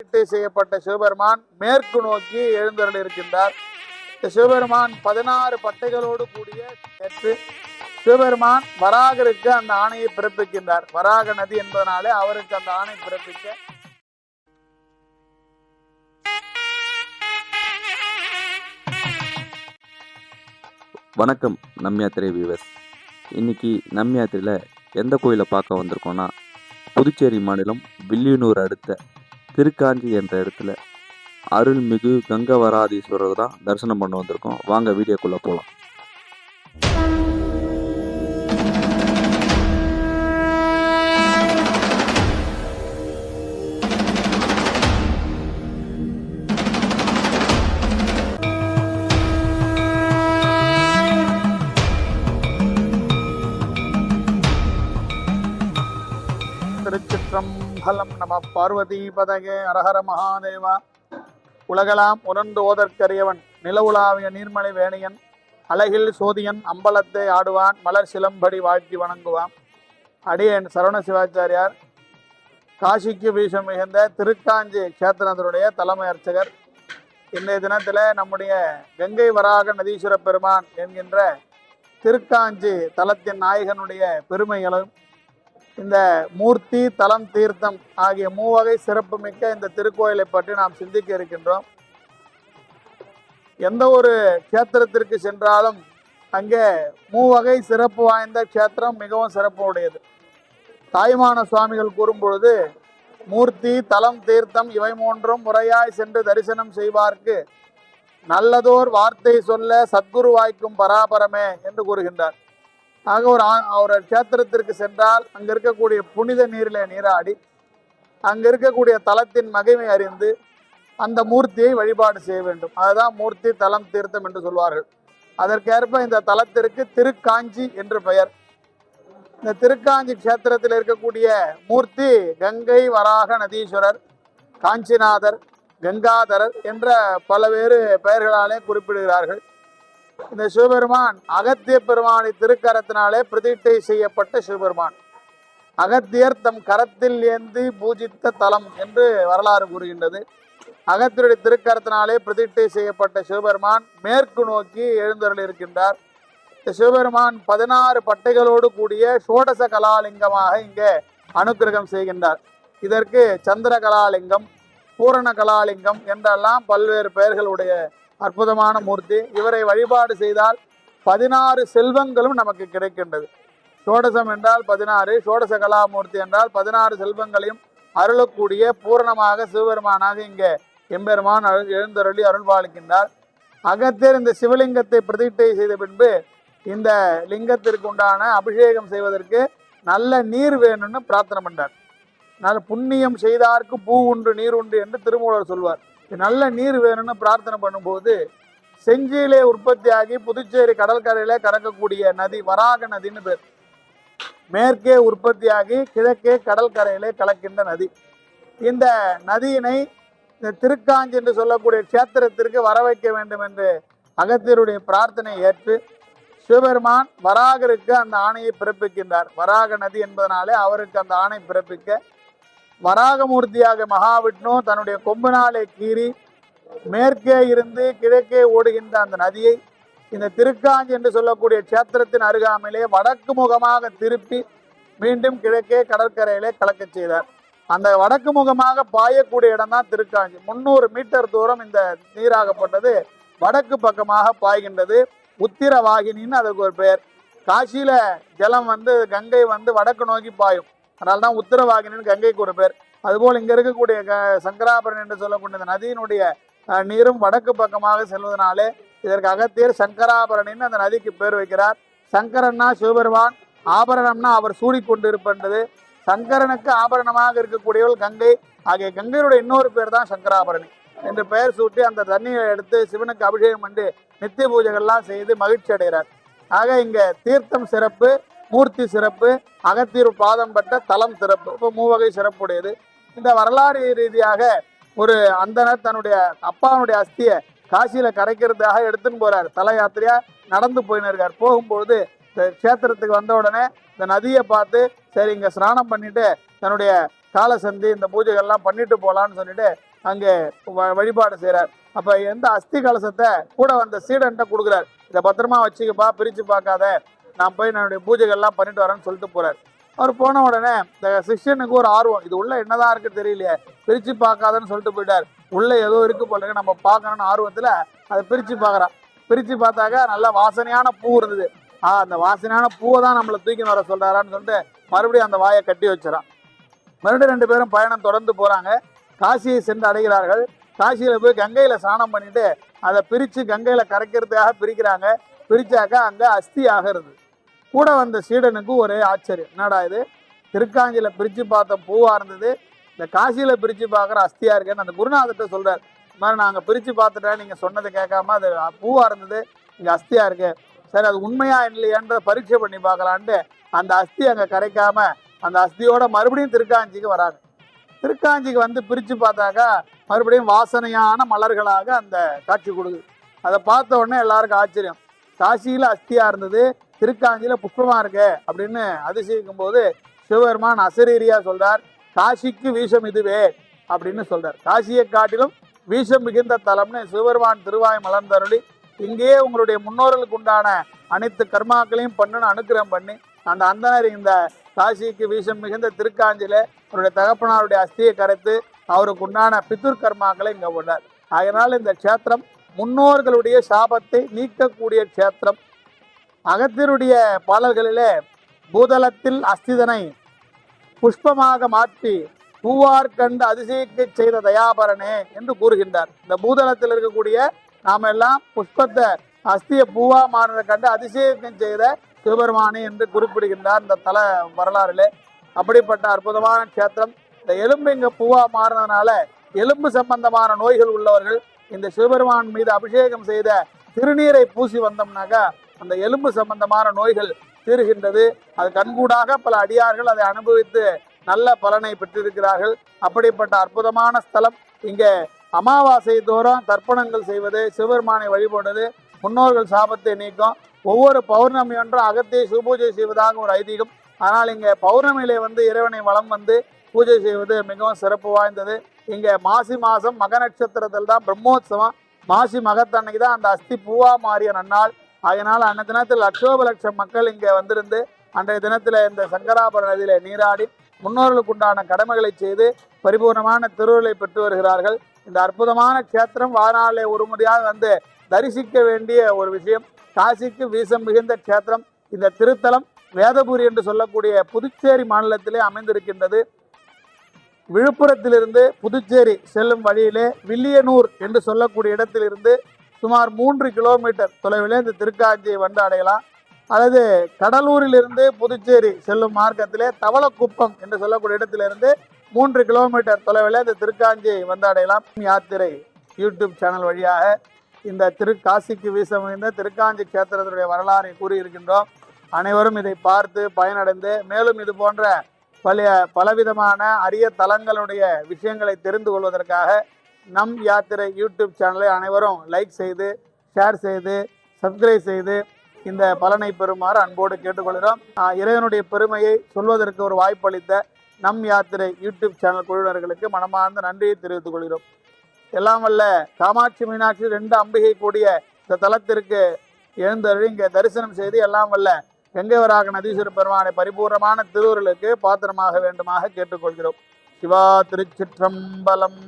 செய்யப்பட்ட சிவபெருமான் மேற்கு நோக்கி எழுந்தருள் இருக்கின்றார் சிவபெருமான் பதினாறு பட்டைகளோடு கூடிய நேற்று சிவபெருமான் வராகருக்கு அந்த ஆணையை பிறப்பிக்கின்றார். வராக நதி என்பதனாலே அவருக்கு அந்த ஆணை பிறப்பிக்க வணக்கம் நம் யாத்திரை வியூவர்ஸ் இன்னைக்கு நம் யாத்திரையில் எந்த கோயிலை பார்க்க வந்திருக்கோம்னா புதுச்சேரி மாநிலம் வில்லியனூர் அடுத்த திருக்காஞ்சி என்ற இடத்துல அருள்மிகு கங்கவராதீஸ்வரர் தான் தரிசனம் பண்ண வந்திருக்கோம். வாங்க வீடியோக்குள்ளே போகலாம் மங்களம் நம பார்வதி பதகே அரஹர மகாதேவா. உலகலாம் உணர்ந்து ஓதற்கரியவன் நிலவுலாவிய நீர்மலை வேணியன் அழகில் சோதியன் அம்பலத்தை ஆடுவான் மலர் சிலம்படி வாழ்த்தி வணங்குவான். அடியேன் சரவண சிவாச்சாரியார் காசிக்கு வீசம் மிகுந்த திருக்காஞ்சி கஷேத்திரத்தினுடைய தலைமை அர்ச்சகர். இன்றைய தினத்தில் நம்முடைய கங்கை வராக நதீஸ்வர பெருமான் என்கின்ற திருக்காஞ்சி தலத்தின் நாயகனுடைய பெருமைகளும் இந்த மூர்த்தி தலம் தீர்த்தம் ஆகிய மூவகை சிறப்புமிக்க இந்த திருக்கோயிலை பற்றி நாம் சிந்திக்க இருக்கின்றோம். எந்த ஒரு க்ஷேத்திரத்திற்கு சென்றாலும் அங்கே மூவகை சிறப்பு வாய்ந்த க்ஷேத்திரம் மிகவும் சிறப்பு உடையது தாய்மான சுவாமிகள் கூறும்பொழுது மூர்த்தி தலம் தீர்த்தம் இவை மூன்றும் முறையாய் சென்று தரிசனம் செய்வார்க்கு. நல்லதோர் வார்த்தை சொல்ல சத்குரு வாய்க்கும் பராபரமே என்று கூறுகின்றார். ஆக ஒரு ஆ- ஒரு கஷேத்திரத்திற்கு சென்றால் அங்கே இருக்கக்கூடிய புனித நீரில் நீராடி அங்கே இருக்கக்கூடிய தலத்தின் மகிமை அறிந்து அந்த மூர்த்தியை வழிபாடு செய்ய வேண்டும். அதுதான் மூர்த்தி தலம் தீர்த்தம் என்று சொல்வார்கள். அதற்கேற்ப இந்த தலத்திற்கு திருக்காஞ்சி என்று பெயர். இந்த திருக்காஞ்சி க்ஷேத்திரத்தில் இருக்கக்கூடிய மூர்த்தி கங்கை வராக நதீஸ்வரர் காஞ்சிநாதர் கங்காதரர் என்ற பலவேறு பெயர்களாலே குறிப்பிடுகிறார்கள். இந்த சிவபெருமான் அகத்திய பெருமானி திருக்கரத்தினாலே பிரதிட்டை செய்யப்பட்ட சிவபெருமான். அகத்தியர் தம் கரத்தில் ஏந்தி பூஜித்த தலம் என்று வரலாறு கூறுகின்றது. அகத்தியருடைய திருக்கரத்தினாலே பிரதிட்டை செய்யப்பட்ட சிவபெருமான் மேற்கு நோக்கி எழுந்தருள் இருக்கின்றார். இந்த சிவபெருமான் பதினாறு பட்டைகளோடு கூடிய ஷோடச கலாலிங்கமாக இங்கே அனுக்கிரகம் செய்கின்றார். இதற்கு சந்திர கலாலிங்கம் பூரண கலாலிங்கம் என்றெல்லாம் பல்வேறு பெயர்களுடைய அற்புதமான மூர்த்தி. இவரை வழிபாடு செய்தால் பதினாறு செல்வங்களும் நமக்கு கிடைக்கின்றது. சோடசம் என்றால் பதினாறு சோடச கலாமூர்த்தி என்றால் பதினாறு செல்வங்களையும் அருளக்கூடிய பூரணமாக சிவபெருமானாக இங்கே எம்பெருமான் அருள் எழுந்தருளி அருள்பாலிக்கின்றார். அகத்தியர் இந்த சிவலிங்கத்தை பிரதிஷ்டை செய்த பின்பு இந்த லிங்கத்திற்கு உண்டான அபிஷேகம் செய்வதற்கு நல்ல நீர் வேணும்னு பிரார்த்தனை பண்ணார் நல்ல புண்ணியம் செய்தார்க்கு பூ உண்டு நீர் உண்டு என்று திருமூலர் சொல்வார். நல்ல நீர் வேணும்னு பிரார்த்தனை பண்ணும்போது செஞ்சியிலே உற்பத்தியாகி புதுச்சேரி கடற்கரையில கறக்கக்கூடிய நதி வராக நதின்னு பேர். மேற்கே உற்பத்தியாகி கிழக்கே கடற்கரையிலே கலக்கின்ற நதி. இந்த நதியினை இந்த திருக்காஞ்சி என்று சொல்லக்கூடிய க்ஷேத்திரத்திற்கு வர வைக்க வேண்டும் என்று அகத்தியருடைய பிரார்த்தனை ஏற்று சிவபெருமான் வராகருக்கு அந்த ஆணையை பிறப்பிக்கின்றார். வராக நதி என்பதனாலே அவருக்கு அந்த ஆணை பிறப்பிக்க வராகமூர்த்தியாக மகாவிஷ்ணு தன்னுடைய கொம்பினாலே கீறி மேற்கே இருந்து கிழக்கே ஓடுகின்ற அந்த நதியை இந்த திருக்காஞ்சி என்று சொல்லக்கூடிய க்ஷேத்திரத்தின் அருகாமையிலே வடக்கு முகமாக திருப்பி மீண்டும் கிழக்கே கடற்கரையிலே கலக்கச் செய்தார். அந்த வடக்கு முகமாக பாயக்கூடிய இடம் தான் திருக்காஞ்சி. முந்நூறு மீட்டர் தூரம் இந்த நீராகப்பட்டது. வடக்கு பக்கமாக பாய்கின்றது. உத்திரவாகினின்னு அதுக்கு ஒரு பெயர். காசியில ஜலம் வந்து கங்கை வந்து வடக்கு நோக்கி பாயும். அதனால தான் உத்தரவாகினின்னு கங்கைக்கு ஒரு பேர் அதுபோல் இங்கே இருக்கக்கூடிய க- சங்கராபரணி என்று சொல்லக்கூடிய இந்த நதியினுடைய நீரும் வடக்கு பக்கமாக செல்வதனாலே இதற்கு அகத்தியர் சங்கராபரணின்னு அந்த நதிக்கு பேர் வைக்கிறார். சங்கரன்னா சிவபெருமான் ஆபரணம்னா அவர் சூடிக்கொண்டிருப்பது சங்கரனுக்கு ஆபரணமாக இருக்கக்கூடியவள் கங்கை. ஆகிய கங்கையுடைய இன்னொரு பேர் தான் சங்கராபரணி என்று பெயர் சூட்டி அந்த தண்ணியை எடுத்து சிவனுக்கு அபிஷேகம் பண்ணி நித்திய பூஜைகள்லாம் செய்து மகிழ்ச்சி அடைகிறார் ஆக இங்கே தீர்த்தம் சிறப்பு மூர்த்தி சிறப்பு அகத்தீர் பாதம் பட்ட தலம் சிறப்பு இப்போ மூவகை சிறப்புடையது. இந்த வரலாறு ரீதியாக ஒரு அந்தனர் தன்னுடைய அப்பாவுடைய அஸ்தியை காசியில் கரைக்கிறதுக்காக எடுத்துன்னு போறார். தல யாத்திரையா நடந்து போயின்னு இருக்கார். போகும்போது க்ஷேத்திரத்துக்கு வந்த உடனே இந்த நதியை பார்த்து சரி இங்கே ஸ்நானம் பண்ணிட்டு தன்னுடைய காலசந்தி இந்த பூஜைகள்லாம் பண்ணிட்டு போகலான்னு சொல்லிட்டு அங்கே வ- வழிபாடு செய்கிறார் அப்போ எந்த அஸ்தி கலசத்தை கூட வந்த சீடன்ட்ட கொடுக்குறார். இதை பத்திரமா வச்சுக்கப்பா பிரித்து பார்க்காத. நான் போய் என்னுடைய பூஜைகள்லாம் பண்ணிட்டு வரேன்னு சொல்லிட்டு போகிறார் அவர் போன உடனே இந்த சிஷ்யனுக்கு ஒரு ஆர்வம் இது உள்ள என்னதான் இருக்கு தெரியலையே பிரித்து பார்க்காதன்னு சொல்லிட்டு போயிட்டார். உள்ள ஏதோ இருக்கு போல நம்ம பார்க்கணும்னு ஆர்வத்தில் அதை பிரித்து பார்க்குறான். பிரித்து பார்த்தாக்கா நல்ல வாசனையான பூ இருந்தது. ஆ அந்த வாசனையான பூவை தான் நம்மளை தூக்கின்னு வர சொல்றாரான்னு சொல்லிட்டு மறுபடியும் அந்த வாயை கட்டி வச்சிடறான். மறுபடியும் ரெண்டு பேரும் பயணம் தொடர்ந்து போறாங்க. காசியை சென்று அடைகிறார்கள். காசியில் போய் கங்கையில் ஸ்நானம் பண்ணிட்டு அதை பிரித்து கங்கையில் கரைக்கிறதுக்காக பிரிக்கிறாங்க. பிரித்தாக்கா அங்கே அஸ்தி ஆகிறது கூட வந்த சீடனுக்கு ஒரே ஆச்சரியம். என்னடா இது? திருக்காஞ்சியில் பிரித்து பார்த்த பூவாக இருந்தது. இந்த காசியில் பிரித்து பார்க்குற அஸ்தியாக இருக்கேன்னு அந்த குருநாதர்கிட்ட சொல்கிறார் இந்த மாதிரி நாங்கள் பிரிச்சு பார்த்துட்டேன். நீங்கள் சொன்னதை கேட்காம அது பூவாக இருந்தது. இங்கே அஸ்தியாக இருக்கு. சரி அது உண்மையா இல்லையான்றதை பரீட்சை பண்ணி பார்க்கலான்ட்டு அந்த அஸ்தி அங்கே கரைக்காம அந்த அஸ்தியோட மறுபடியும் திருக்காஞ்சிக்கு வராங்க. திருக்காஞ்சிக்கு வந்து பிரித்து பார்த்தாக்கா மறுபடியும் வாசனையான மலர்களாக அந்த காட்சி கொடுக்குது. அதை பார்த்த உடனே எல்லாருக்கும் ஆச்சரியம். காசியில் அஸ்தியாக இருந்தது. திருக்காஞ்சியில் புஷ்பமா இருக்கு அப்படின்னு அதிசயிக்கும் போது சிவபெருமான் அசரீரியா சொல்றார் காசிக்கு வீசம் இதுவே அப்படின்னு சொல்றார். காசியை காட்டிலும் வீசம் மிகுந்த தலம்னு சிவபெருமான் திருவாய் மலர்ந்தருளி இங்கேயே உங்களுடைய முன்னோர்களுக்கு உண்டான அனைத்து கர்மாக்களையும் பண்ணுன்னு அனுக்கிரம் பண்ணி அந்த அந்தனர் இந்த காசிக்கு வீசம் மிகுந்த திருக்காஞ்சியில அவருடைய தகப்பனாருடைய அஸ்தியை கரைத்து அவருக்கு உண்டான பித்துர் கர்மாக்களை இங்க உள்ளார் அதனால் இந்த க்ஷேத்திரம் முன்னோர்களுடைய சாபத்தை நீக்கக்கூடிய க்ஷேத்திரம். அகத்தியருடைய பாடல்களிலே பூதளத்தில் அஸ்திதனை புஷ்பமாக மாற்றி பூவார் கண்டு அதிசயிக்க செய்த தயாபரனே என்று கூறுகின்றார். இந்த பூதளத்தில் இருக்கக்கூடிய நாம எல்லாம் புஷ்பத்தை அஸ்திய பூவா மாறினதை கண்டு அதிசயிக்கம் செய்த சிவபெருமானே என்று குறிப்பிடுகின்றார் இந்த தல வரலாறுல. அப்படிப்பட்ட அற்புதமான க்ஷேத்திரம். இந்த எலும்பு இங்க பூவா மாறினதுனால எலும்பு சம்பந்தமான நோய்கள் உள்ளவர்கள் இந்த சிவபெருமான் மீது அபிஷேகம் செய்த திருநீரை பூசி வந்தோம்னாக்கா அந்த எலும்பு சம்பந்தமான நோய்கள் தீருகின்றது. அது கண்கூடாக பல அடியார்கள் அதை அனுபவித்து நல்ல பலனை பெற்றிருக்கிறார்கள். அப்படிப்பட்ட அற்புதமான ஸ்தலம் இங்கே அமாவாசை தோறும் தர்ப்பணங்கள் செய்வது சிவபெருமானை வழிபடுவது முன்னோர்கள் சாபத்தை நீக்கும் ஒவ்வொரு பௌர்ணமி ஒன்றும் அகத்தியை சுபூஜை செய்வதாக ஒரு ஐதீகம். ஆனால் இங்கே பௌர்ணமியிலே வந்து இறைவனை வளம் வந்து பூஜை செய்வது மிகவும் சிறப்பு வாய்ந்தது. இங்கே மாசி மாதம் மக நட்சத்திரத்தில் தான் பிரம்மோத்சவம். மாசி மகத்தன்னைக்கு தான் அந்த அஸ்தி பூவா மாறிய நன்னாள். அதனால் அன்றைய தினத்தில் லட்சோப லட்சம் மக்கள் இங்கே வந்திருந்து அன்றைய தினத்தில் இந்த சங்கராபுர நதியில் நீராடி முன்னோர்களுக்கு உண்டான கடமைகளை செய்து பரிபூர்ணமான திருவிழை பெற்று வருகிறார்கள். இந்த அற்புதமான க்ஷேத்திரம் வாழ்நாளே ஒரு முறையாக வந்து தரிசிக்க வேண்டிய ஒரு விஷயம். காசிக்கு வீசம் மிகுந்த க்ஷேத்திரம். இந்த திருத்தலம் வேதபுரி என்று சொல்லக்கூடிய புதுச்சேரி மாநிலத்திலே அமைந்திருக்கின்றது. விழுப்புரத்திலிருந்து புதுச்சேரி செல்லும் வழியிலே வில்லியனூர் என்று சொல்லக்கூடிய இடத்திலிருந்து சுமார் மூன்று கிலோமீட்டர் தொலைவிலே இந்த திருக்காஞ்சியை வந்து அடையலாம். அல்லது கடலூரிலிருந்து புதுச்சேரி செல்லும் மார்க்கத்திலே தவளக்குப்பம் என்று சொல்லக்கூடிய இடத்திலிருந்து மூன்று கிலோமீட்டர் தொலைவில் இந்த திருக்காஞ்சியை வந்து அடையலாம். யாத்திரை யூடியூப் சேனல் வழியாக இந்த திருக்காசிக்கு வீசமைந்த திருக்காஞ்சி கஷேத்திரத்தினுடைய வரலாறை கூறியிருக்கின்றோம். அனைவரும் இதை பார்த்து பயனடைந்து மேலும் இது போன்ற பல பலவிதமான அரிய தலங்களுடைய விஷயங்களை தெரிந்து கொள்வதற்காக நம் யாத்திரை யூடியூப் சேனலை அனைவரும் லைக் செய்து ஷேர் செய்து சப்ஸ்கிரைப் செய்து இந்த பலனை பெறுமாறு அன்போடு கேட்டுக்கொள்கிறோம். இறைவனுடைய பெருமையை சொல்வதற்கு ஒரு வாய்ப்பளித்த நம் யாத்திரை யூடியூப் சேனல் குழுவினர்களுக்கு மனமார்ந்த நன்றியை தெரிவித்துக் கொள்கிறோம். எல்லாம் வல்ல காமாட்சி மீனாட்சி ரெண்டு அம்பிகை கூடிய இந்த தலத்திற்கு எழுந்தருளி இங்கே தரிசனம் செய்து எல்லாம் வல்ல கங்கைவராக நதீஸ்வர பெருமானை பரிபூர்ணமான திருவுருளுக்கு பாத்திரமாக வேண்டுமாக கேட்டுக்கொள்கிறோம். சிவா திருச்சிற்றம்பலம்.